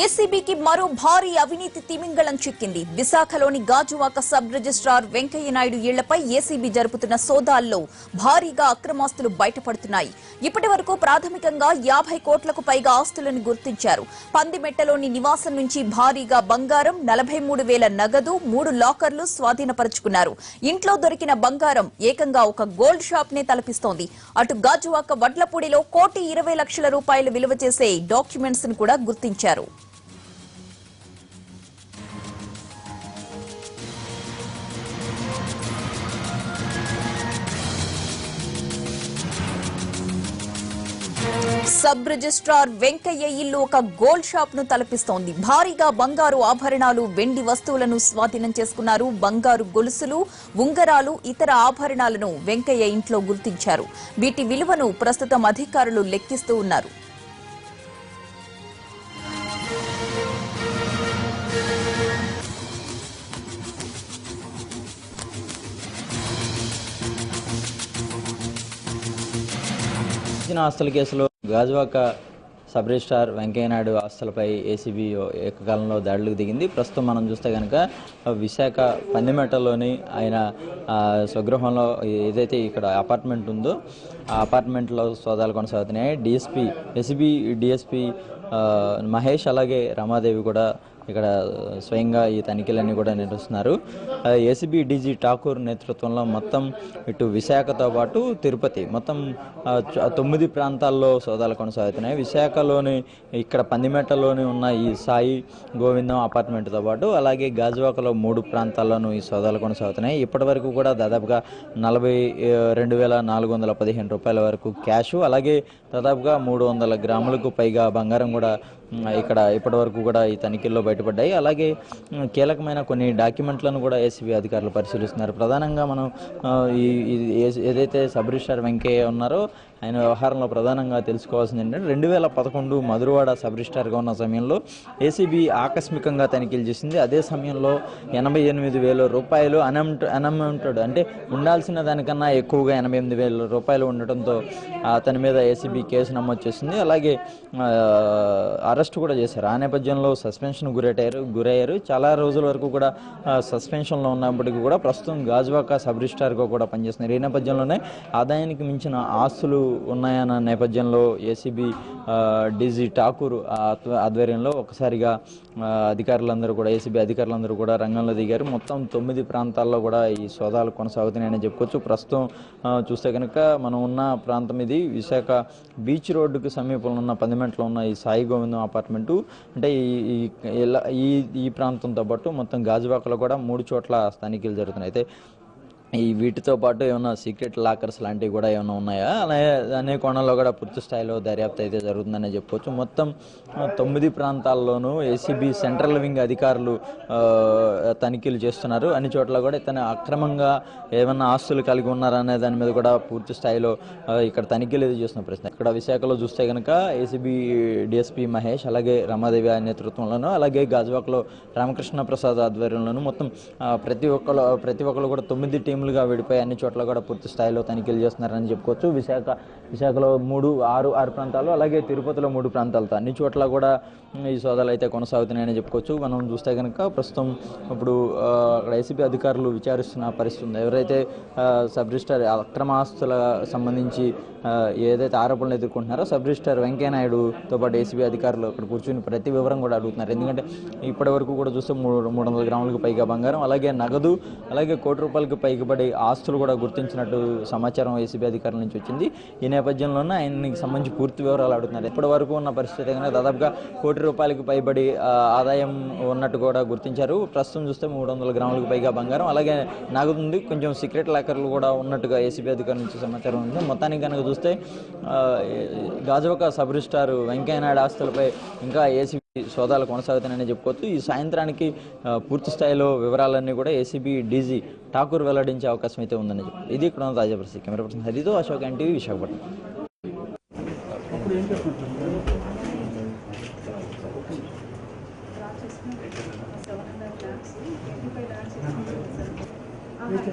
ఏసీబీకి మరో భారీ అవినీతి తిమింగళం చిక్కింది. విశాఖలోని గాజువాక సబ్ రిజిస్ట్రార్ వెంకయ్య నాయుడు ఇళ్ళపై ఏసీబీ జరుపుతున్న సోదాల్లో భారీగా అక్రమాస్తులు బయటపడుతున్నాయి. ఇప్పటి వరకు ప్రాథమికంగా యాభై కోట్లకు పైగా ఆస్తులను గుర్తించారు. పందిమెట్టలోని నివాసం నుంచి భారీగా బంగారం నలభై మూడు వేల నగదు మూడు లాకర్లు స్వాధీనపరుచుకున్నారు. ఇంట్లో దొరికిన బంగారం ఏకంగా ఒక గోల్డ్ షాప్ నే తలపిస్తోంది. అటు గాజువాక వడ్లపూడిలో కోటి ఇరవై లక్షల రూపాయలు విలువ చేసే డాక్యుమెంట్స్ను కూడా గుర్తించారు. సబ్ రిజిస్ట్రార్ వెంకయ్య ఇల్లు ఒక గోల్డ్ షాప్ను తలపిస్తోంది. భారీగా బంగారు ఆభరణాలు వెండి వస్తువులను స్వాధీనం చేసుకున్నారు బంగారు గొలుసులు ఉంగరాలు ఇతర ఆభరణాలను వెంకయ్య ఇంట్లో గుర్తించారు. వీటి విలువను ప్రస్తుతం అధికారులు లెక్కిస్తూ ఉన్నారు. ఆస్తుల కేసులో గాజువాక సబ్ రిజిస్టార్ వెంకయ్యనాయుడు ఆస్తులపై ఏసీబీ ఏకకాలంలో దాడులకు దిగింది. ప్రస్తుతం మనం చూస్తే కనుక విశాఖ పందిమెట్టలోని ఆయన స్వగృహంలో ఏదైతే ఇక్కడ అపార్ట్మెంట్ ఉందో ఆ అపార్ట్మెంట్లో సోదాలు కొనసాగుతున్నాయి. డిఎస్పీ ఎస్బీ డిఎస్పీ మహేష్ అలాగే రమాదేవి కూడా ఇక్కడ స్వయంగా ఈ తనిఖీలన్నీ కూడా నిర్వహిస్తున్నారు. ఏసీబీ డీజీ ఠాకూర్ నేతృత్వంలో మొత్తం ఇటు విశాఖతో పాటు తిరుపతి మొత్తం తొమ్మిది ప్రాంతాల్లో సోదాలు కొనసాగుతున్నాయి. విశాఖలోని ఇక్కడ పందిమెట్టలోని ఉన్న ఈ సాయి గోవిందం అపార్ట్మెంట్తో పాటు అలాగే గాజువాకలో మూడు ప్రాంతాల్లోనూ ఈ సోదాలు కొనసాగుతున్నాయి. ఇప్పటి వరకు కూడా దాదాపుగా నలభై రెండు వేల నాలుగు వందల పదిహేను రూపాయల వరకు క్యాష్ అలాగే దాదాపుగా మూడు వందల గ్రాములకు పైగా బంగారం కూడా ఇక్కడ ఇప్పటి వరకు కూడా ఈ తనిఖీల్లో బయటపడ్డాయి. అలాగే కీలకమైన కొన్ని డాక్యుమెంట్లను కూడా ఏసీబీ అధికారులు పరిశీలిస్తున్నారు. ప్రధానంగా మనం ఈ ఏదైతే సబ్ రిజిస్ట్రార్ వెంకయ్య ఉన్నారో ఆయన వ్యవహారంలో ప్రధానంగా తెలుసుకోవాల్సింది ఏంటంటే రెండు వేల పదకొండు మధురవాడ సబ్ రిజిస్టార్గా ఉన్న సమయంలో ఏసీబీ ఆకస్మికంగా తనిఖీలు చేసింది. అదే సమయంలో ఎనభై ఎనిమిది వేల రూపాయలు అనౌంట్ అనౌంటెడ్. అంటే ఉండాల్సిన దానికన్నా ఎక్కువగా ఎనభై ఎనిమిది వేల రూపాయలు ఉండటంతో అతని మీద ఏసీబీ కేసు నమోదు చేసింది. అలాగే అరెస్ట్ కూడా చేశారు. ఆ నేపథ్యంలో సస్పెన్షన్ గురయ్యారు గురయ్యారు. చాలా రోజుల వరకు కూడా సస్పెన్షన్లో ఉన్నప్పటికీ కూడా ప్రస్తుతం గాజువాక సబ్ రిజిస్టార్గా కూడా పనిచేస్తున్నారు. ఈ నేపథ్యంలోనే ఆదాయానికి మించిన ఆస్తులు ఉన్నాయన్న నేపథ్యంలో ఏసీబీ డీజీ ఠాకూర్ ఆధ్వర్యంలో ఒకసారిగా అధికారులందరూ కూడా ఏసీబీ అధికారులందరూ కూడా రంగంలో దిగారు. మొత్తం తొమ్మిది ప్రాంతాల్లో కూడా ఈ సోదాలు కొనసాగుతున్నాయని చెప్పుకోవచ్చు. ప్రస్తుతం చూస్తే కనుక మనం ఉన్న ప్రాంతం ఇది. విశాఖ బీచ్ రోడ్డుకు సమీపంలో ఉన్న పందిమెంట్లో ఉన్న ఈ సాయి గోవిందం అపార్ట్మెంటు. అంటే ఈ ఈ- ఇలా- ఈ ఈ ప్రాంతంతో పాటు మొత్తం గాజువాకలో కూడా మూడు చోట్ల స్థానికీలు జరుగుతున్నాయి. అయితే ఈ వీటితో పాటు ఏమైనా సీక్రెట్ లాకర్స్ లాంటివి కూడా ఏమైనా ఉన్నాయా? అలాగే అనే కోణంలో కూడా పూర్తి స్థాయిలో దర్యాప్తు అయితే జరుగుతుందని చెప్పవచ్చు మొత్తం తొమ్మిది ప్రాంతాల్లోనూ ఏసీబీ సెంట్రల్ వింగ్ అధికారులు తనిఖీలు చేస్తున్నారు. అన్ని చోట్ల కూడా ఇతను అక్రమంగా ఏమైనా ఆస్తులు కలిగి ఉన్నారా అనే దాని మీద కూడా పూర్తి స్థాయిలో ఇక్కడ తనిఖీలు అయితే చేస్తున్న ప్రశ్న ఇక్కడ విశాఖలో చూస్తే కనుక ఏసీబీ డిఎస్పీ మహేష్ అలాగే రమాదేవి నేతృత్వంలోనూ అలాగే గాజువాకలో రామకృష్ణ ప్రసాద్ ఆధ్వర్యంలోనూ మొత్తం ప్రతి ఒక్కరు ప్రతి ఒక్కరు కూడా తొమ్మిది టీం టీములుగా విడిపోయి అన్ని చోట్ల కూడా పూర్తి స్థాయిలో తనిఖీలు చేస్తున్నారని చెప్పుకోవచ్చు. విశాఖ విశాఖలో మూడు ఆరు ఆరు ప్రాంతాలు అలాగే తిరుపతిలో మూడు ప్రాంతాలతో అన్ని చోట్ల కూడా ఈ సోదాలు అయితే కొనసాగుతున్నాయని చెప్పుకోవచ్చు. మనం చూస్తే కనుక ప్రస్తుతం ఇప్పుడు అక్కడ ఏసీబీ అధికారులు విచారిస్తున్న పరిస్థితి ఉంది. ఎవరైతే సబ్ రిజిస్టర్ అక్రమ ఆస్తుల సంబంధించి ఏదైతే ఆరోపణలు ఎదుర్కొంటున్నారో సబ్ రిజిస్టర్ వెంకయ్యనాయుడుతో పాటు ఏసీబీ అధికారులు అక్కడ కూర్చుని ప్రతి వివరం కూడా అడుగుతున్నారు. ఎందుకంటే ఇప్పటి వరకు కూడా చూస్తే మూడు మూడు వందల గ్రాములకు పైగా బంగారం అలాగే నగదు అలాగే కోటి రూపాయలకు పైగా పైబడి ఆస్తులు కూడా గుర్తించినట్టు సమాచారం ఏసీబీ అధికారుల నుంచి వచ్చింది. ఈ నేపథ్యంలోనే ఆయనకి సంబంధించి పూర్తి వివరాలు అడుగుతున్నారు. ఇప్పటి వరకు ఉన్న పరిస్థితి కనుక దాదాపుగా కోటి రూపాయలకు పైబడి ఆదాయం ఉన్నట్టు కూడా గుర్తించారు. ప్రస్తుతం చూస్తే మూడు వందల గ్రాములకు పైగా బంగారం. అలాగే నగదు ఉంది కొంచెం సీక్రెట్ లాకర్లు కూడా ఉన్నట్టుగా ఏసీబీ అధికారుల నుంచి సమాచారం ఉంది. మొత్తానికి కనుక చూస్తే ఆ, గాజువాక సబ్ రిజిస్టార్ వెంకయ్యనాయుడు ఆస్తులపై ఇంకా ఏసీబీ సోదాలు కొనసాగుతాయని చెప్పుకోవచ్చు. ఈ సాయంత్రానికి పూర్తి స్థాయిలో వివరాలన్నీ కూడా ఏసీబీ డీజీ ఠాకూర్ వెల్లడించే అవకాశం అయితే ఉందని చెప్పి ఇది ఇక్కడ ఉన్న తాజా పరిస్థితి. కెమెరా పర్సన్ హరితో అశోక్ ఎన్టీవీ విశాఖపట్నం. ఓకే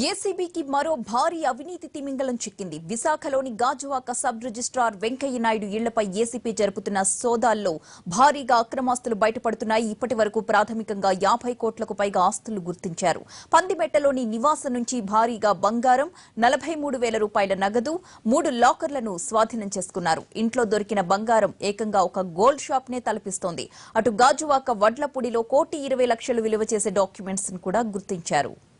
ఏసీబీకి మరో భారీ అవినీతి తిమింగలం చిక్కింది. విశాఖలోని గాజువాక సబ్ రిజిస్ట్రార్ వెంకయ్య నాయుడు ఇళ్ళపై ఏసీపీ జరుపుతున్న సోదాల్లో భారీగా అక్రమాస్తులు బయటపడుతున్నాయి. ఇప్పటి వరకు ప్రాథమికంగా యాభై కోట్లకు పైగా ఆస్తులు గుర్తించారు. పందిమెట్టలోని నివాసం నుంచి భారీగా బంగారం నలభై మూడు వేల రూపాయల నగదు మూడు లాకర్లను స్వాధీనం చేసుకున్నారు. ఇంట్లో దొరికిన బంగారం ఏకంగా ఒక గోల్డ్ షాప్ నే తలపిస్తోంది. అటు గాజువాక వడ్లపూడిలో కోటి ఇరవై లక్షలు విలువ చేసే డాక్యుమెంట్స్ కూడా గుర్తించారు.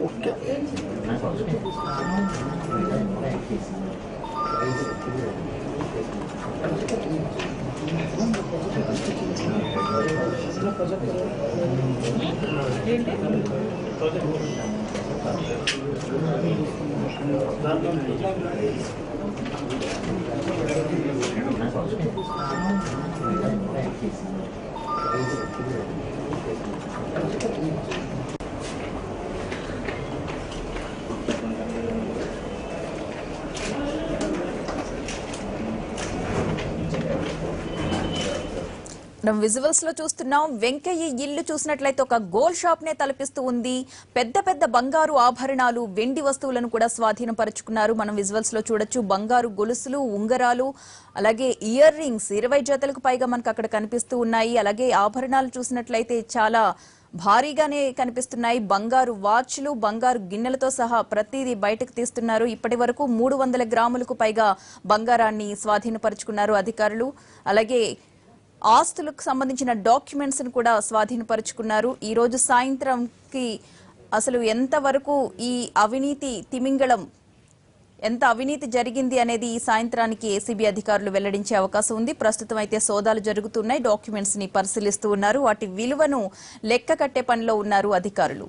orten. Thank. మనం విజువల్స్లో చూస్తున్నాం. వెంకయ్య ఇల్లు చూసినట్లయితే ఒక గోల్డ్ షాప్ నే తలపిస్తూ ఉంది. పెద్ద పెద్ద బంగారు ఆభరణాలు వెండి వస్తువులను కూడా స్వాధీనపరుచుకున్నారు. మనం విజువల్స్లో చూడొచ్చు బంగారు గొలుసులు ఉంగరాలు అలాగే ఇయర్ రింగ్స్ ఇరవై జతలకు పైగా మనకు అక్కడ కనిపిస్తూ ఉన్నాయి. అలాగే ఆభరణాలు చూసినట్లయితే చాలా భారీగానే కనిపిస్తున్నాయి. బంగారు వాచ్లు బంగారు గిన్నెలతో సహా ప్రతిదీ బయటకు తీస్తున్నారు. ఇప్పటి వరకు మూడు వందల గ్రాములకు పైగా బంగారాన్ని స్వాధీనపరుచుకున్నారు అధికారులు. అలాగే ఆస్తులకు సంబంధించిన డాక్యుమెంట్స్ను కూడా స్వాధీనపరుచుకున్నారు. ఈ రోజు సాయంత్రంకి అసలు ఎంతవరకు ఈ అవినీతి తిమింగళం ఎంత అవినీతి జరిగింది అనేది ఈ సాయంత్రానికి ఏసీబీ అధికారులు వెల్లడించే అవకాశం ఉంది. ప్రస్తుతం అయితే సోదాలు జరుగుతున్నాయి. డాక్యుమెంట్స్ని పరిశీలిస్తూ ఉన్నారు. వాటి విలువను లెక్క కట్టే పనిలో ఉన్నారు అధికారులు.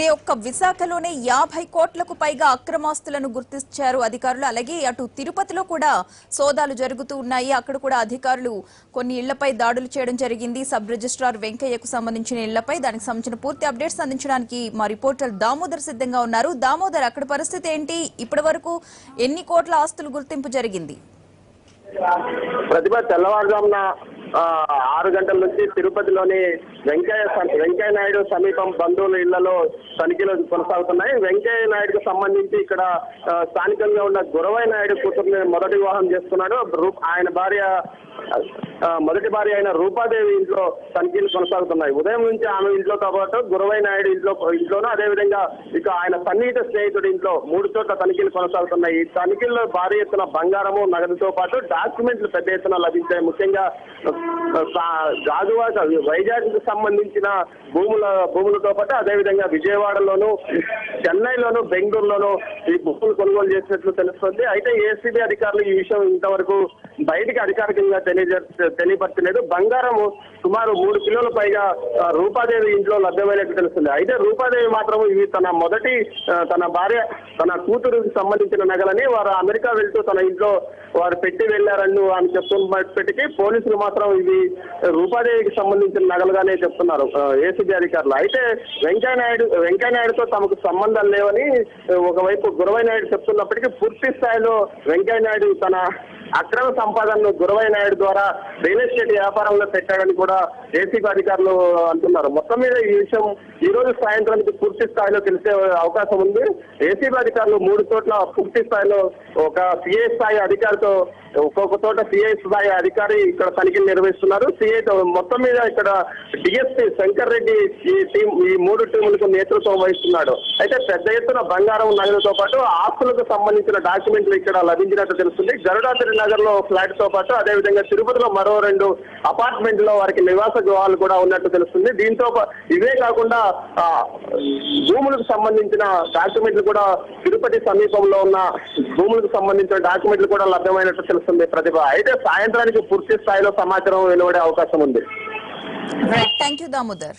అయితే ఒక్క విశాఖలోనే యాభై కోట్లకు పైగా అక్రమాస్తులను గుర్తించారు అధికారులు. అలాగే అటు తిరుపతిలో కూడా సోదాలు జరుగుతూ ఉన్నాయి. అక్కడ కూడా అధికారులు కొన్ని ఇళ్ళపై దాడులు చేయడం జరిగింది. సబ్ రిజిస్ట్రార్ వెంకయ్యకు సంబంధించిన ఇళ్ళపై దానికి సంబంధించిన పూర్తి అప్డేట్స్ అందించడానికి మా రిపోర్టర్ దామోదర్ సిద్ధంగా ఉన్నారు. దామోదర్ అక్కడ పరిస్థితి ఏంటి? ఇప్పటి వరకు ఎన్ని కోట్ల ఆస్తులు గుర్తింపు జరిగింది? ప్రతిభ తెల్లవారుజామున ఆరు గంటల నుంచి తిరుపతిలోని వెంకయ్య వెంకయ్య నాయుడు సమీపం బంధువుల ఇళ్ళలో తనిఖీలు కొనసాగుతున్నాయి. వెంకయ్య నాయుడుకు సంబంధించి ఇక్కడ స్థానికంగా ఉన్న గురవయ్య నాయుడు కూతురుని మొదటి వివాహం చేస్తున్నాడు. ఆయన భార్య మొదటి భార్య అయిన రూపాదేవి ఇంట్లో తనిఖీలు కొనసాగుతున్నాయి. ఉదయం నుంచి ఆమె ఇంట్లోతో పాటు గురవయ్య నాయుడు ఇంట్లో ఇంట్లోనూ అదేవిధంగా ఇక ఆయన సన్నిహిత స్నేహితుడి ఇంట్లో మూడు చోట్ల తనిఖీలు కొనసాగుతున్నాయి. ఈ తనిఖీల్లో భారీ ఎత్తున బంగారము నగదుతో పాటు డాక్యుమెంట్లు పెద్ద ఎత్తున లభించాయి. ముఖ్యంగా ఆ, గాజువాక వైజాగ్ సంబంధించిన భూముల భూములతో పాటు అదేవిధంగా విజయవాడలోను చెన్నైలోను బెంగళూరులోను ఈ భూములు కొనుగోలు చేసినట్లు తెలుస్తుంది. అయితే ఏసీబీ అధికారులు ఈ విషయం ఇంతవరకు బయటికి అధికారికంగా తెలియజే తెలియపరచలేదు. బంగారం సుమారు మూడు కిలోల పైగా రూపాదేవి ఇంట్లో లభ్యమైనట్టు తెలుస్తుంది. అయితే రూపాదేవి మాత్రం ఇవి తన మొదటి తన భార్య తన కూతురుకి సంబంధించిన నగలని వారు అమెరికా వెళ్తూ తన ఇంట్లో వారు పెట్టి వెళ్ళారని అని చెప్తున్నప్పటికీ పోలీసులు మాత్రం ఇవి రూపాదేవికి సంబంధించిన నగలుగానే చెప్తున్నారు ఏసీబీ అధికారులు. అయితే వెంకయ్య నాయుడు వెంకయ్య నాయుడుతో తమకు సంబంధాలు లేవని ఒకవైపు గురవై నాయుడు చెప్తున్నప్పటికీ పూర్తి స్థాయిలో వెంకయ్య నాయుడు తన అక్రమ సంపాదనను గురవై నాయుడు ద్వారా రియల్ ఎస్టేట్ వ్యాపారంలో పెట్టాడని కూడా ఏసీబీ అధికారులు అంటున్నారు. మొత్తం మీద ఈ విషయం ఈ రోజు సాయంత్రానికి పూర్తి స్థాయిలో తెలిసే అవకాశం ఉంది. ఏసీబీ అధికారులు మూడు చోట్ల పూర్తి స్థాయిలో ఒక సిఐ స్థాయి అధికారితో ఒక్కొక్క చోట సిఐ స్థాయి అధికారి ఇక్కడ తనిఖీలు నిర్వహిస్తున్నారు. సిఐ మొత్తం మీద ఇక్కడ డిఎస్పీ శంకర్ రెడ్డి ఈ టీం ఈ మూడు టీములకు నేతృత్వం వహిస్తున్నాడు. అయితే పెద్ద ఎత్తున బంగారం నగదుతో పాటు ఆస్తులకు సంబంధించిన డాక్యుమెంట్లు ఇక్కడ లభించినట్టు తెలుస్తుంది. గరుడాద్రి నగర్లో ఫ్లాట్తో పాటు అదేవిధంగా తిరుపతిలో మరో రెండు అపార్ట్మెంట్లో వారికి నివాస గృహాలు కూడా ఉన్నట్టు తెలుస్తుంది. దీంతో ఇవే కాకుండా భూములకు సంబంధించిన డాక్యుమెంట్లు కూడా తిరుపతి సమీపంలో ఉన్న భూములకు సంబంధించిన డాక్యుమెంట్లు కూడా లభ్యమైనట్టు తెలుస్తుంది ప్రతిభ. అయితే సాయంత్రానికి పూర్తి స్థాయిలో సమాచారం వెలువడే అవకాశం ఉంది. Thank you Damodar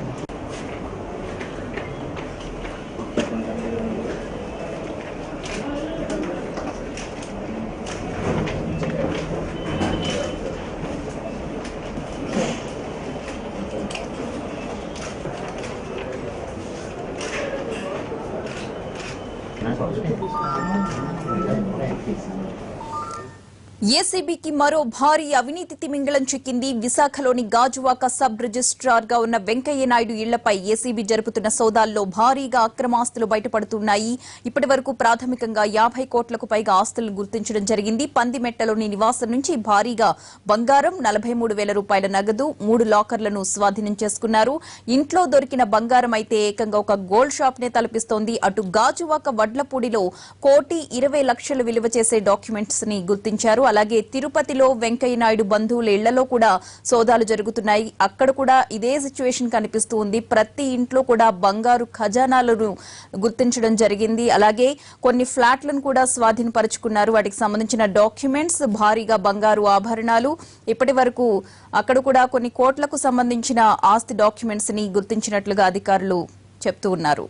próximo. ఏసీబీకి మరో భారీ అవినీతి తిమింగళం చిక్కింది. విశాఖలోని గాజువాక సబ్ రిజిస్ట్రార్గా ఉన్న వెంకయ్య నాయుడు ఇళ్ళపై ఏసీబీ జరుపుతున్న సోదాల్లో భారీగా అక్రమాస్తులు బయటపడుతున్నాయి. ఇప్పటి వరకు ప్రాథమికంగా యాభై కోట్లకు పైగా ఆస్తులను గుర్తించడం జరిగింది. పందిమెట్టలోని నివాసం నుంచి భారీగా బంగారం నలభై మూడు వేల రూపాయల నగదు మూడు లాకర్లను స్వాధీనం చేసుకున్నారు. ఇంట్లో దొరికిన బంగారం అయితే ఏకంగా ఒక గోల్డ్ షాప్ నే తలపిస్తోంది. అటు గాజువాక వడ్లపూడిలో కోటి ఇరవై లక్షలు విలువ చేసే డాక్యుమెంట్స్ని గుర్తించారు. అలాగే తిరుపతిలో వెంకయ్య నాయుడు బంధువుల ఇళ్ళలో కూడా సోదాలు జరుగుతున్నాయి. అక్కడ కూడా ఇదే సిచ్యువేషన్ కనిపిస్తూ ఉంది. ప్రతి ఇంట్లో కూడా బంగారు ఖజానాలను గుర్తించడం జరిగింది. అలాగే కొన్ని ఫ్లాట్లను కూడా స్వాధీనపరుచుకున్నారు. వాటికి సంబంధించిన డాక్యుమెంట్స్ భారీగా బంగారు ఆభరణాలు. ఇప్పటి వరకు అక్కడ కూడా కొన్ని కోట్లకు సంబంధించిన ఆస్తి డాక్యుమెంట్స్ని గుర్తించినట్లుగా అధికారులు చెప్తూ ఉన్నారు.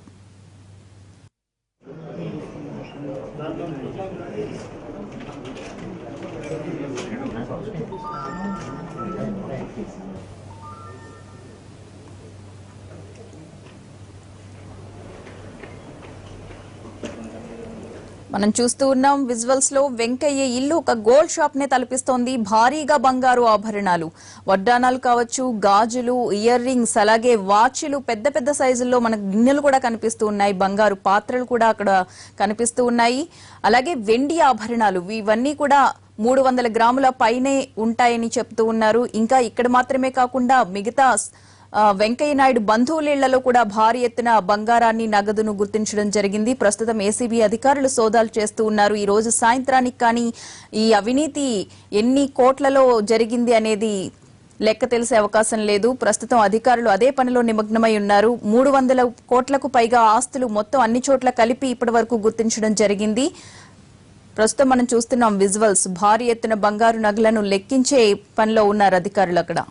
మనం చూస్తూ ఉన్నాం విజువల్స్లో వెంకయ్య ఇల్లు ఒక గోల్డ్ షాప్ నే తలపిస్తోంది. భారీగా బంగారు ఆభరణాలు. వడ్డానాలు కావచ్చు గాజులు ఇయర్ రింగ్స్ అలాగే వాచ్లు పెద్ద పెద్ద సైజుల్లో మనకు గిన్నెలు కూడా కనిపిస్తూ ఉన్నాయి. బంగారు పాత్రలు కూడా అక్కడ కనిపిస్తూ ఉన్నాయి. అలాగే వెండి ఆభరణాలు ఇవన్నీ కూడా మూడు వందల గ్రాముల పైనే ఉంటాయని చెప్తూ ఉన్నారు. ఇంకా ఇక్కడ మాత్రమే కాకుండా మిగతా వెంకయ్యనాయుడు వెంకయ్య నాయుడు కూడా భారీ ఎత్తున బంగారాన్ని నగదును గుర్తించడం జరిగింది. ప్రస్తుతం ఏసీబీ అధికారులు సోదాలు చేస్తూ ఉన్నారు. ఈ రోజు సాయంత్రానికి కానీ ఈ అవినీతి ఎన్ని కోట్లలో జరిగింది అనేది లెక్క తెలిసే అవకాశం లేదు. ప్రస్తుతం అధికారులు అదే పనిలో నిమగ్నమై ఉన్నారు. మూడు వందల కోట్లకు పైగా ఆస్తులు మొత్తం అన్ని చోట్ల కలిపి ఇప్పటి వరకు గుర్తించడం జరిగింది. ప్రస్తుతం మనం చూస్తున్నాం విజువల్స్. భారీ ఎత్తున బంగారు నగలను లెక్కించే పనిలో ఉన్నారు అధికారులు అక్కడ.